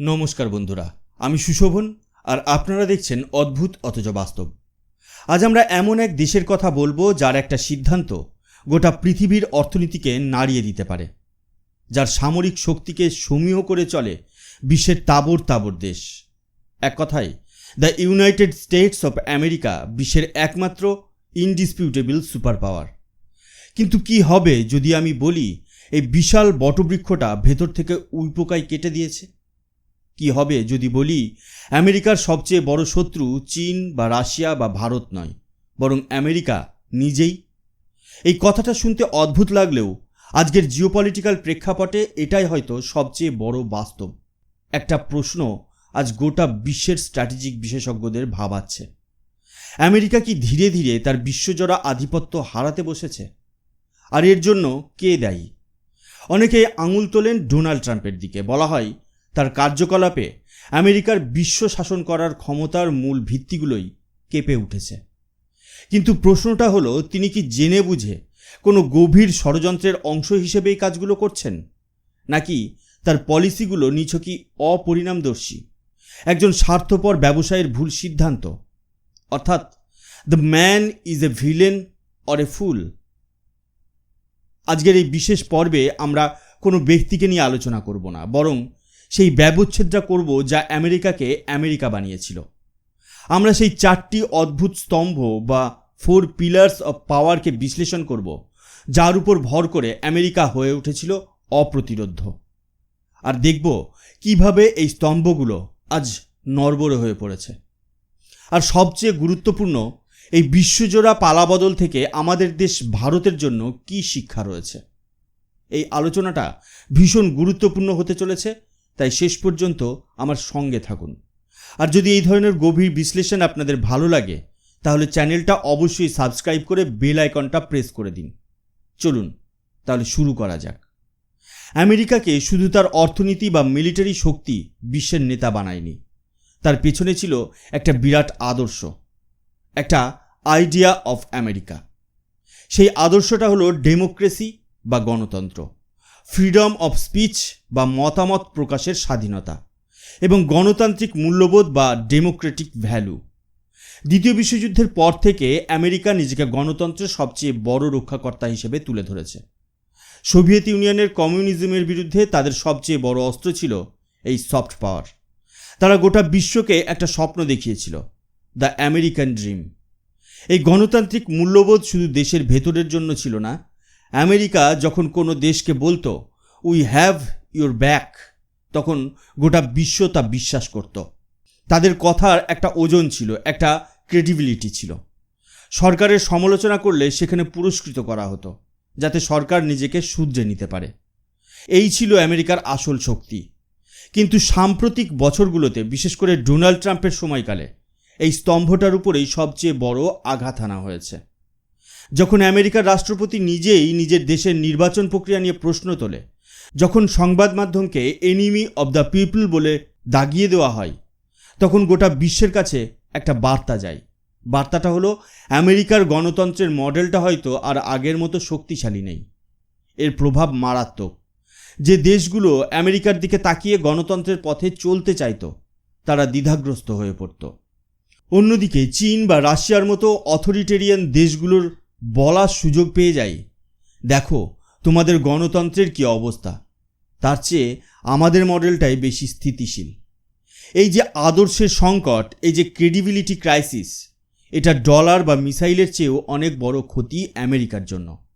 নমস্কার বন্ধুরা, আমি সুশোভন আর আপনারা দেখছেন অদ্ভুত অথচ বাস্তব। আজ আমরা এমন এক দেশের কথা বলব যার একটা সিদ্ধান্ত গোটা পৃথিবীর অর্থনীতিকে নাড়িয়ে দিতে পারে, যার সামরিক শক্তিকে সমীহ করে চলে বিশ্বের তাবর তাবর দেশ। এক কথায়, the United States of America বিশ্বের একমাত্র ইনডিসপিউটেবল সুপার পাওয়ার কিন্তু কি হবে যদি আমি বলি, এই বিশাল বটবৃক্ষটা ভেতর থেকে উইপোকায় কেটে দিয়েছে? কি হবে যদি বলি, আমেরিকার সবচেয়ে বড় শত্রু চীন বা রাশিয়া বা ভারত নয়, বরং আমেরিকা নিজেই। এই কথাটা শুনতে অদ্ভুত লাগলেও আজকের জিওপলিটিক্যাল প্রেক্ষাপটে এটাই হয়তো সবচেয়ে বড় বাস্তব। একটা প্রশ্ন আজ গোটা বিশ্বের স্ট্র্যাটেজিক বিশেষজ্ঞদের ভাবাচ্ছে। আমেরিকা কি ধীরে ধীরে তার বিশ্বজোড়া আধিপত্য হারাতে বসেছে? আর এর জন্য কে দায়ী? অনেকে আঙুল তোলেন ডোনাল্ড ট্রাম্পের দিকে। বলা হয় তার কার্যকলাপে আমেরিকার বিশ্ব শাসন করার ক্ষমতার মূল ভিত্তিগুলোই কেঁপে উঠেছে। কিন্তু প্রশ্নটা হলো, তিনি কি জেনে বুঝে কোনো গভীর ষড়যন্ত্রের অংশ হিসেবে এই কাজগুলো করছেন? নাকি তার পলিসিগুলো নিছকই অপরিণামদর্শী? একজন স্বার্থপর ব্যবসায়ের ভুল সিদ্ধান্ত। অর্থাৎ, the man is a villain or a fool আজকের এই বিশেষ পর্বে আমরা কোনো ব্যক্তিকে নিয়ে আলোচনা করব না, বরং সেই ব্যবচ্ছেদটা করব যা আমেরিকাকে আমেরিকা বানিয়েছিল। আমরা সেই চারটি অদ্ভুত স্তম্ভ বা ফোর পিলার্স অফ পাওয়ারকে বিশ্লেষণ করব, যার উপর ভর করে আমেরিকা হয়ে উঠেছিল অপ্রতিরোধ্য আর দেখব কীভাবে এই স্তম্ভগুলো আজ নরবরে হয়ে পড়েছে। আর সবচেয়ে গুরুত্বপূর্ণ, এই বিশ্বজোড়া পালাবদল থেকে আমাদের দেশ ভারতের জন্য কি শিক্ষা রয়েছে? এই আলোচনাটা ভীষণ গুরুত্বপূর্ণ হতে চলেছে। তাই শেষ পর্যন্ত আমার সঙ্গে থাকুন। আর যদি এই ধরনের গভীর বিশ্লেষণ আপনাদের ভালো লাগে, তাহলে চ্যানেলটা অবশ্যই সাবস্ক্রাইব করে বেল আইকনটা প্রেস করে দিন। চলুন, তাহলে শুরু করা যাক। আমেরিকাকে শুধু তার অর্থনীতি বা মিলিটারি শক্তি বিশ্বের নেতা বানায়নি। তার পেছনে ছিল একটা বিরাট আদর্শ, একটা আইডিয়া অফ আমেরিকা। সেই আদর্শটা হলো ডেমোক্রেসি বা গণতন্ত্র। ফ্রিডম অফ স্পিচ বা মতামত প্রকাশের স্বাধীনতা এবং গণতান্ত্রিক মূল্যবোধ বা ডেমোক্রেটিক ভ্যালু দ্বিতীয় বিশ্বযুদ্ধের পর থেকে আমেরিকা নিজেকে গণতন্ত্রের সবচেয়ে বড় রক্ষাকর্তা হিসেবে তুলে ধরেছে। সোভিয়েত ইউনিয়নের কমিউনিজমের বিরুদ্ধে তাদের সবচেয়ে বড় অস্ত্র ছিল এই সফট পাওয়ার তারা গোটা বিশ্বকে একটা স্বপ্ন দেখিয়েছিল দ্য আমেরিকান ড্রিম এই গণতান্ত্রিক মূল্যবোধ শুধু দেশের ভেতরের জন্য ছিল না আমেরিকা যখন কোনো দেশকে বলতো উই হ্যাভ ইউর ব্যাক তখন গোটা বিশ্ব তা বিশ্বাস করত। তাদের কথার একটা ওজন ছিল, একটা ক্রেডিবিলিটি ছিল। সরকারের সমালোচনা করলে সেখানে পুরস্কৃত করা হতো, যাতে সরকার নিজেকে শুধরে নিতে পারে। এই ছিল আমেরিকার আসল শক্তি। কিন্তু সাম্প্রতিক বছরগুলোতে, বিশেষ করে ডোনাল্ড ট্রাম্পের সময়কালে, এই স্তম্ভটার উপরেই সবচেয়ে বড় আঘাত আনা হয়েছে। যখন আমেরিকার রাষ্ট্রপতি নিজেই নিজের দেশের নির্বাচন প্রক্রিয়া নিয়ে প্রশ্ন তোলে, যখন সংবাদ মাধ্যমকে এনিমি অব দ্য পিপল বলে দাগিয়ে দেওয়া হয়, তখন গোটা বিশ্বের কাছে একটা বার্তা যায়। বার্তাটা হলো, আমেরিকার গণতন্ত্রের মডেলটা হয়তো আর আগের মতো শক্তিশালী নেই। এর প্রভাব মারাত্মক। যে দেশগুলো আমেরিকার দিকে তাকিয়ে গণতন্ত্রের পথে চলতে চাইতো, তারা দ্বিধাগ্রস্ত হয়ে পড়ত। অন্যদিকে চীন বা রাশিয়ার মতো অথরিটেরিয়ান দেশগুলোর বলার সুযোগ পেয়ে যায় দেখো, তোমাদের গণতন্ত্রের কি অবস্থা? তার চেয়ে আমাদের মডেলটাই বেশি স্থিতিশীল। এই যে আদর্শের সংকট, এই যে ক্রেডিবিলিটি ক্রাইসিস এটা ডলার বা মিসাইলের চেয়েও অনেক বড় ক্ষতি আমেরিকার জন্য।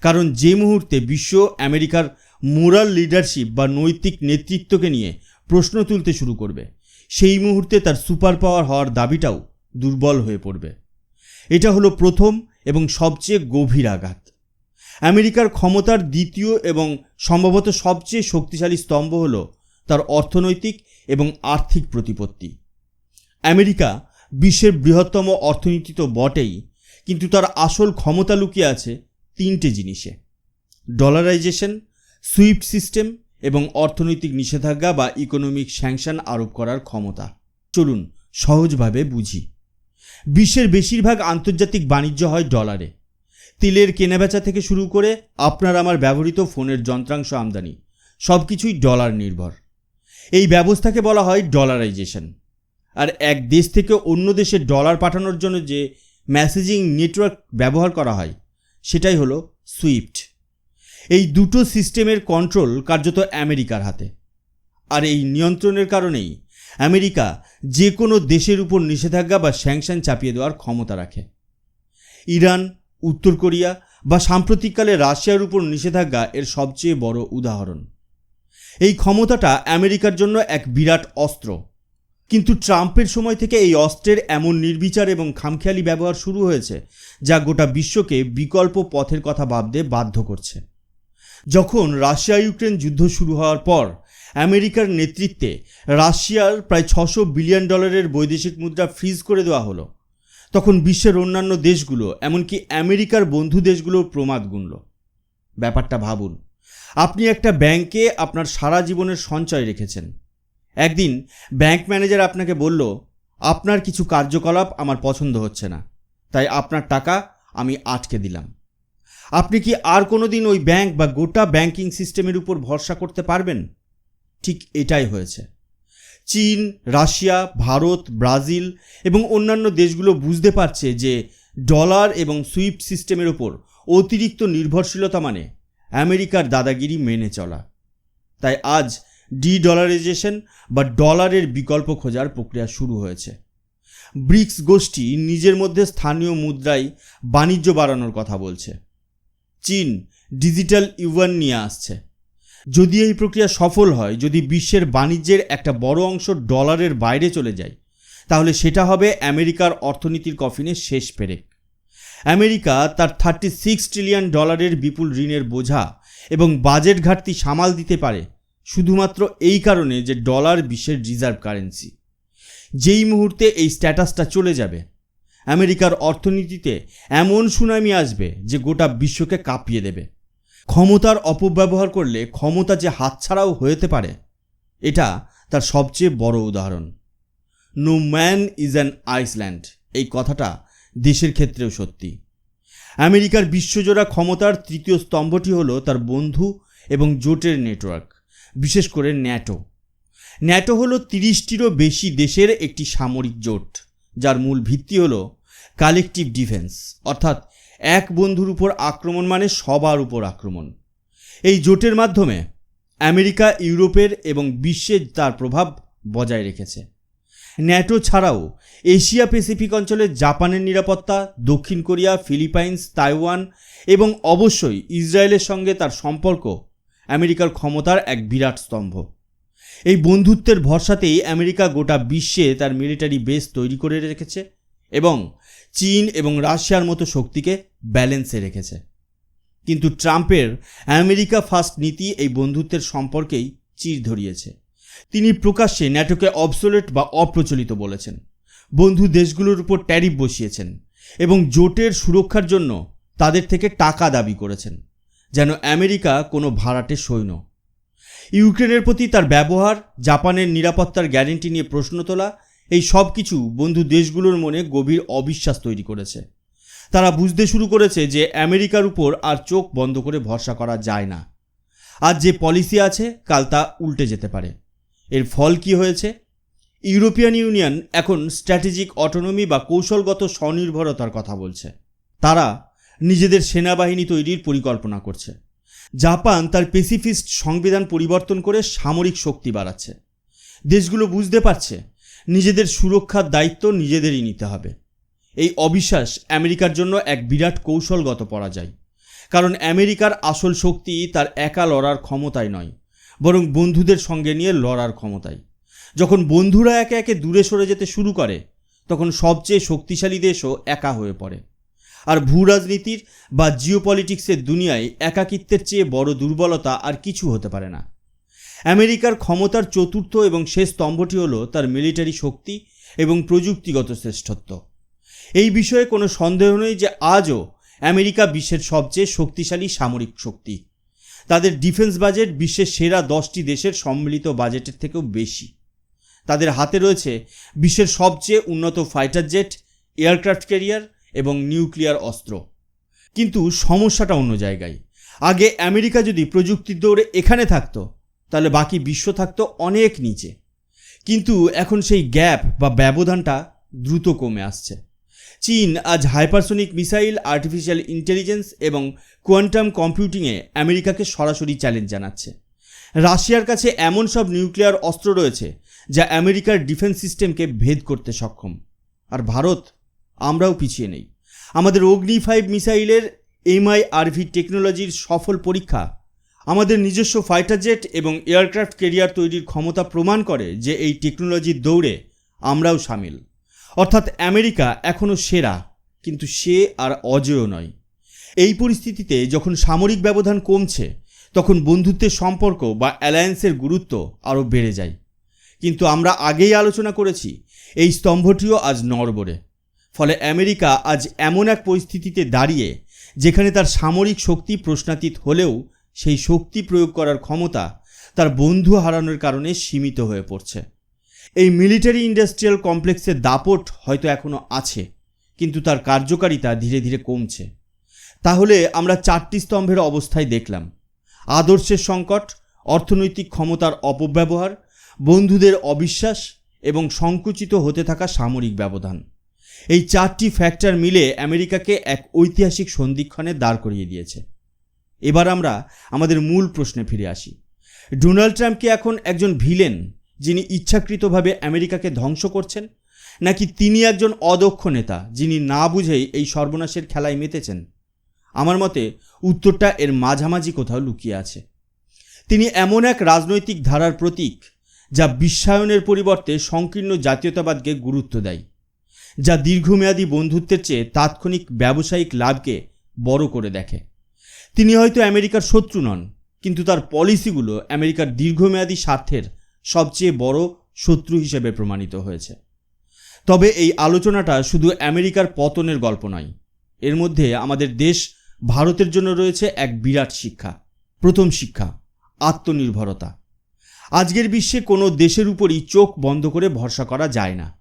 কারণ যে মুহূর্তে বিশ্ব আমেরিকার মোরাল লিডারশিপ বা নৈতিক নেতৃত্বকে নিয়ে প্রশ্ন তুলতে শুরু করবে, সেই মুহূর্তে তার সুপার পাওয়ার হওয়ার দাবিটাও দুর্বল হয়ে পড়বে। এটা হলো প্রথম এবং সবচেয়ে গভীর আঘাত। আমেরিকার ক্ষমতার দ্বিতীয় এবং সম্ভবত সবচেয়ে শক্তিশালী স্তম্ভ হল তার অর্থনৈতিক এবং আর্থিক প্রতিপত্তি। আমেরিকা বিশ্বের বৃহত্তম অর্থনীতি তো বটেই, কিন্তু তার আসল ক্ষমতা লুকিয়ে আছে তিনটে জিনিসে। ডলারাইজেশন, সুইফট সিস্টেম এবং অর্থনৈতিক নিষেধাজ্ঞা বা ইকোনমিক স্যাংশন আরোপ করার ক্ষমতা। চলুন সহজভাবে বুঝি। বিশ্বের বেশিরভাগ আন্তর্জাতিক বাণিজ্য হয় ডলারে। তেলের কেনাবেচা থেকে শুরু করে আপনার আমার ব্যবহৃত ফোনের যন্ত্রাংশ আমদানি সব কিছুই ডলার নির্ভর। এই ব্যবস্থাকে বলা হয় ডলারাইজেশন। আর এক দেশ থেকে অন্য দেশে ডলার পাঠানোর জন্য যে মেসেজিং নেটওয়ার্ক ব্যবহার করা হয়, সেটাই হলো সুইফট। এই দুটো সিস্টেমের কন্ট্রোল কার্যত আমেরিকার হাতে। আর এই নিয়ন্ত্রণের কারণেই আমেরিকা যে কোনো দেশের উপর নিষেধাজ্ঞা বা স্যাংশন চাপিয়ে দেওয়ার ক্ষমতা রাখে। ইরান, উত্তর কোরিয়া বা সাম্প্রতিককালে রাশিয়ার উপর নিষেধাজ্ঞা এর সবচেয়ে বড় উদাহরণ। এই ক্ষমতাটা আমেরিকার জন্য এক বিরাট অস্ত্র। কিন্তু ট্রাম্পের সময় থেকে এই অস্ত্রের এমন নির্বিচার এবং খামখেয়ালি ব্যবহার শুরু হয়েছে, যা গোটা বিশ্বকে বিকল্প পথের কথা ভাবতে বাধ্য করছে। যখন রাশিয়া ইউক্রেন যুদ্ধ শুরু হওয়ার পর আমেরিকার নেতৃত্বে রাশিয়ার প্রায় ছশো বিলিয়ন ডলারের বৈদেশিক মুদ্রা ফ্রিজ করে দেওয়া হলো। তখন বিশ্বের অন্যান্য দেশগুলো, এমনকি আমেরিকার বন্ধু দেশগুলোর প্রমাদ গুনল। ব্যাপারটা ভাবুন, আপনি একটা ব্যাংকে আপনার সারা জীবনের সঞ্চয় রেখেছেন। একদিন ব্যাংক ম্যানেজার আপনাকে বলল, আপনার কিছু কার্যকলাপ আমার পছন্দ হচ্ছে না, তাই আপনার টাকা আমি আটকে দিলাম। আপনি কি আর কোনো দিন ওই ব্যাংক বা গোটা ব্যাংকিং সিস্টেমের উপর ভরসা করতে পারবেন? ঠিক এটাই হয়েছে। চীন, রাশিয়া, ভারত, ব্রাজিল এবং অন্যান্য দেশগুলো বুঝতে পারছে যে ডলার এবং সুইফট সিস্টেমের ওপর অতিরিক্ত নির্ভরশীলতা মানে আমেরিকার দাদাগিরি মেনে চলা। তাই আজ ডি ডলারাইজেশন বা ডলারের বিকল্প খোঁজার প্রক্রিয়া শুরু হয়েছে। ব্রিক্স গোষ্ঠী নিজের মধ্যে স্থানীয় মুদ্রায় বাণিজ্য বাড়ানোর কথা বলছে। চীন ডিজিটাল ইউয়ান নিয়ে আসছে। যদি এই প্রক্রিয়া সফল হয়, যদি বিশ্বের বাণিজ্যের একটা বড় অংশ ডলারের বাইরে চলে যায়, তাহলে সেটা হবে আমেরিকার অর্থনীতির কফিনের শেষ পেরেক। আমেরিকা তার থার্টি সিক্স ট্রিলিয়ন ডলারের বিপুল ঋণের বোঝা এবং বাজেট ঘাটতি সামাল দিতে পারে শুধুমাত্র এই কারণে যে ডলার বিশ্বের রিজার্ভ কারেন্সি। যেই মুহূর্তে এই স্ট্যাটাসটা চলে যাবে, আমেরিকার অর্থনীতিতে এমন সুনামি আসবে যে গোটা বিশ্বকে কাঁপিয়ে দেবে। ক্ষমতার অপব্যবহার করলে ক্ষমতা যে হাতছাড়াও হতে পারে, এটা তার সবচেয়ে বড় উদাহরণ। No man is an island এই কথাটা দেশের ক্ষেত্রেও সত্যি। আমেরিকার বিশ্বজোড়া ক্ষমতার তৃতীয় স্তম্ভটি হলো তার বন্ধু এবং জোটের নেটওয়ার্ক, বিশেষ করে ন্যাটো। ন্যাটো হলো তিরিশটিরও বেশি দেশের একটি সামরিক জোট, যার মূল ভিত্তি হলো কালেকটিভ ডিফেন্স অর্থাৎ এক বন্ধুর উপর আক্রমণ মানে সবার উপর আক্রমণ। এই জোটের মাধ্যমে আমেরিকা, ইউরোপের এবং বিশ্বে তার প্রভাব বজায় রেখেছে। ন্যাটো ছাড়াও এশিয়া প্যাসিফিক অঞ্চলে জাপানের নিরাপত্তা, দক্ষিণ কোরিয়া, ফিলিপাইন্স, তাইওয়ান এবং অবশ্যই ইসরায়েলের সঙ্গে তার সম্পর্ক আমেরিকার ক্ষমতার এক বিরাট স্তম্ভ। এই বন্ধুত্বের ভরসাতেই আমেরিকা গোটা বিশ্বে তার মিলিটারি বেস তৈরি করে রেখেছে এবং চীন এবং রাশিয়ার মতো শক্তিকে ব্যালেন্সে রেখেছে। কিন্তু ট্রাম্পের আমেরিকা ফার্স্ট নীতি এই বন্ধুত্বের সম্পর্কেই চির ধরিয়েছে। তিনি প্রকাশ্যে ন্যাটোকে অবসোলেট বা অপ্রচলিত বলেছেন। বন্ধু দেশগুলোর উপর ট্যারিফ বসিয়েছেন এবং জোটের সুরক্ষার জন্য তাদের থেকে টাকা দাবি করেছেন, যেন আমেরিকা কোনো ভাড়াটে সৈন্য। ইউক্রেনের প্রতি তার ব্যবহার, জাপানের নিরাপত্তার গ্যারেন্টি নিয়ে প্রশ্ন তোলা, এই সব কিছু বন্ধু দেশগুলোর মনে গভীর অবিশ্বাস তৈরি করেছে। তারা বুঝতে শুরু করেছে যে আমেরিকার উপর আর চোখ বন্ধ করে ভরসা করা যায় না। আজ যে পলিসি আছে, কাল তা উল্টে যেতে পারে। এর ফল কি হয়েছে? ইউরোপিয়ান ইউনিয়ন এখন স্ট্র্যাটেজিক অটোনমি বা কৌশলগত স্বনির্ভরতার কথা বলছে। তারা নিজেদের সেনাবাহিনী তৈরির পরিকল্পনা করছে। জাপান তার পেসিফিস্ট সংবিধান পরিবর্তন করে সামরিক শক্তি বাড়াচ্ছে। দেশগুলো বুঝতে পারছে, নিজেদের সুরক্ষার দায়িত্ব নিজেদেরই নিতে হবে। এই অবিশ্বাস আমেরিকার জন্য এক বিরাট কৌশলগত পরাজয়। কারণ আমেরিকার আসল শক্তি তার একা লড়ার ক্ষমতায় নয়, বরং বন্ধুদের সঙ্গে নিয়ে লড়ার ক্ষমতায়। যখন বন্ধুরা একে একে দূরে সরে যেতে শুরু করে, তখন সবচেয়ে শক্তিশালী দেশও একা হয়ে পড়ে। আর ভূ রাজনীতির বা জিওপলিটিক্সের দুনিয়ায় একাকিত্বের চেয়ে বড় দুর্বলতা আর কিছু হতে পারে না। আমেরিকার ক্ষমতার চতুর্থ এবং শেষ স্তম্ভটি হল তার মিলিটারি শক্তি এবং প্রযুক্তিগত শ্রেষ্ঠত্ব। এই বিষয়ে কোনো সন্দেহ নেই যে আজও আমেরিকা বিশ্বের সবচেয়ে শক্তিশালী সামরিক শক্তি। তাদের ডিফেন্স বাজেট বিশ্বের সেরা দশটি দেশের সম্মিলিত বাজেটের থেকেও বেশি। তাদের হাতে রয়েছে বিশ্বের সবচেয়ে উন্নত ফাইটার জেট, এয়ারক্রাফট ক্যারিয়ার এবং নিউক্লিয়ার অস্ত্র। কিন্তু সমস্যাটা অন্য জায়গায়। আগে আমেরিকা যদি প্রযুক্তির দৌড়ে এখানে থাকতো, তাহলে বাকি বিশ্ব থাকতো অনেক নিচে। কিন্তু এখন সেই গ্যাপ বা ব্যবধানটা দ্রুত কমে আসছে। চীন আজ হাইপারসোনিক মিসাইল আর্টিফিশিয়াল ইন্টেলিজেন্স এবং কোয়ান্টাম কম্পিউটিংয়ে আমেরিকাকে সরাসরি চ্যালেঞ্জ জানাচ্ছে। রাশিয়ার কাছে এমন সব নিউক্লিয়ার অস্ত্র রয়েছে যা আমেরিকার ডিফেন্স সিস্টেমকে ভেদ করতে সক্ষম। আর ভারত, আমরাও পিছিয়ে নেই। আমাদের অগ্নি ফাইভ মিসাইলের এমআইআরভি টেকনোলজির সফল পরীক্ষা, আমাদের নিজস্ব ফাইটার জেট এবং এয়ারক্রাফট কেরিয়ার তৈরির ক্ষমতা প্রমাণ করে যে এই টেকনোলজির দৌড়ে আমরাও সামিল। অর্থাৎ আমেরিকা এখনও সেরা, কিন্তু সে আর অজেয় নয়। এই পরিস্থিতিতে যখন সামরিক ব্যবধান কমছে, তখন বন্ধুত্বের সম্পর্ক বা অ্যালায়েন্সের গুরুত্ব আরও বেড়ে যায়। কিন্তু আমরা আগেই আলোচনা করেছি, এই স্তম্ভটিও আজ নড়বড়ে। ফলে আমেরিকা আজ এমন এক পরিস্থিতিতে দাঁড়িয়ে, যেখানে তার সামরিক শক্তি প্রশ্নাতীত হলেও সেই শক্তি প্রয়োগ করার ক্ষমতা তার বন্ধু হারানোর কারণে সীমিত হয়ে পড়ছে। এই মিলিটারি ইন্ডাস্ট্রিয়াল কমপ্লেক্সের দাপট হয়তো এখনও আছে, কিন্তু তার কার্যকারিতা ধীরে ধীরে কমছে। তাহলে আমরা চারটি স্তম্ভের অবস্থায় দেখলাম। আদর্শের সংকট, অর্থনৈতিক ক্ষমতার অপব্যবহার, বন্ধুদের অবিশ্বাস এবং সংকুচিত হতে থাকা সামরিক ব্যবধান। এই চারটি ফ্যাক্টর মিলে আমেরিকাকে এক ঐতিহাসিক সন্ধিক্ষণে দাঁড় করিয়ে দিয়েছে। এবার আমরা আমাদের মূল প্রশ্নে ফিরে আসি। ডোনাল্ড ট্রাম্প কি এখন একজন ভিলেন যিনি ইচ্ছাকৃতভাবে আমেরিকাকে ধ্বংস করছেন, নাকি তিনি একজন অদক্ষ নেতা যিনি না বুঝেই এই সর্বনাশের খেলায় মেতেছেন? আমার মতে, উত্তরটা এর মাঝামাঝি কোথাও লুকিয়ে আছে। তিনি এমন এক রাজনৈতিক ধারার প্রতীক, যা বিশ্বায়নের পরিবর্তে সংকীর্ণ জাতীয়তাবাদকে গুরুত্ব দেয়, যা দীর্ঘমেয়াদী বন্ধুত্বের চেয়ে তাৎক্ষণিক ব্যবসায়িক লাভকে বড় করে দেখে। তিনি হয়তো আমেরিকার শত্রু নন, কিন্তু তার পলিসিগুলো আমেরিকার দীর্ঘমেয়াদী স্বার্থের সবচেয়ে বড় শত্রু হিসেবে প্রমাণিত হয়েছে। তবে এই আলোচনাটা শুধু আমেরিকার পতনের গল্প নয়, এর মধ্যে আমাদের দেশ ভারতের জন্য রয়েছে এক বিরাট শিক্ষা, প্রথম শিক্ষা, আত্মনির্ভরতা। আজকের বিশ্বে কোনো দেশের উপরই চোখ বন্ধ করে ভরসা করা যায় না।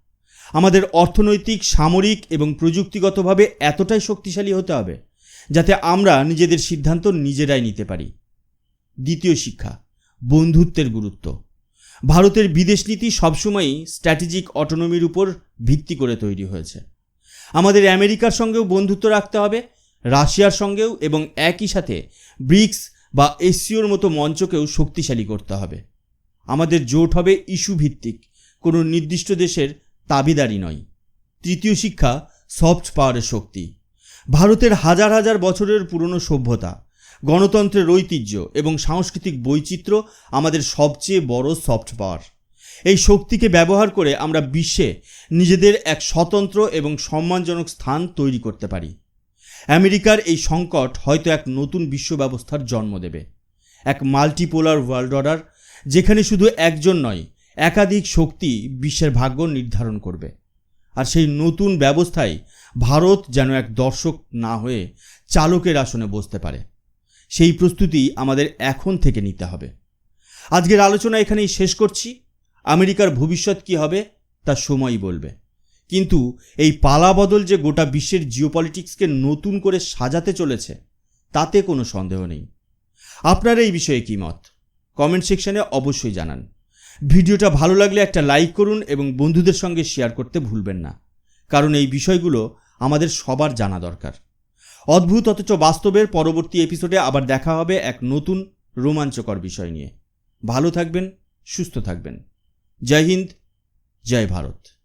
আমাদের অর্থনৈতিক, সামরিক এবং প্রযুক্তিগতভাবে এতটাই শক্তিশালী হতে হবে যাতে আমরা নিজেদের সিদ্ধান্ত নিজেরাই নিতে পারি। দ্বিতীয় শিক্ষা, বন্ধুত্বের গুরুত্ব। ভারতের বিদেশ নীতি সবসময়ই স্ট্র্যাটেজিক অটোনমির উপর ভিত্তি করে তৈরি হয়েছে। আমাদের আমেরিকার সঙ্গেও বন্ধুত্ব রাখতে হবে, রাশিয়ার সঙ্গেও এবং একই সাথে ব্রিক্স বা এসিওর মতো মঞ্চকেও শক্তিশালী করতে হবে। আমাদের জোট হবে ইস্যু ভিত্তিক কোনো নির্দিষ্ট দেশের তাবিদারি নয়। তৃতীয় শিক্ষা, সফট পাওয়ারের শক্তি। ভারতের হাজার হাজার বছরের পুরনো সভ্যতা। গণতন্ত্রের ঐতিহ্য এবং সাংস্কৃতিক বৈচিত্র্য আমাদের সবচেয়ে বড় সফট পাওয়ার এই শক্তিকে ব্যবহার করে আমরা বিশ্বে নিজেদের এক স্বতন্ত্র এবং সম্মানজনক স্থান তৈরি করতে পারি। আমেরিকার এই সংকট হয়তো এক নতুন বিশ্ব ব্যবস্থার জন্ম দেবে। এক মাল্টিপোলার ওয়ার্ল্ড অর্ডার যেখানে শুধু একজন নয়, একাধিক শক্তি বিশ্বের ভাগ্য নির্ধারণ করবে। আর সেই নতুন ব্যবস্থায় ভারত যেন এক দর্শক না হয়ে চালকের আসনে বসতে পারে। সেই প্রস্তুতি আমাদের এখন থেকে নিতে হবে। আজকের আলোচনা এখানেই শেষ করছি। আমেরিকার ভবিষ্যৎ কি হবে, তা সময়ই বলবে। কিন্তু এই পালাবদল যে গোটা বিশ্বের জিওপলিটিক্সকে নতুন করে সাজাতে চলেছে, তাতে কোনো সন্দেহ নেই। আপনার এই বিষয়ে কী মত? কমেন্ট সেকশনে অবশ্যই জানান। ভিডিওটা ভালো লাগলে একটা লাইক করুন এবং বন্ধুদের সঙ্গে শেয়ার করতে ভুলবেন না, কারণ এই বিষয়গুলো আমাদের সবার জানা দরকার। অদ্ভুত, অথচ বাস্তবের পরবর্তী এপিসোডে আবার দেখা হবে এক নতুন রোমাঞ্চকর বিষয় নিয়ে। ভালো থাকবেন, সুস্থ থাকবেন। জয় হিন্দ, জয় ভারত।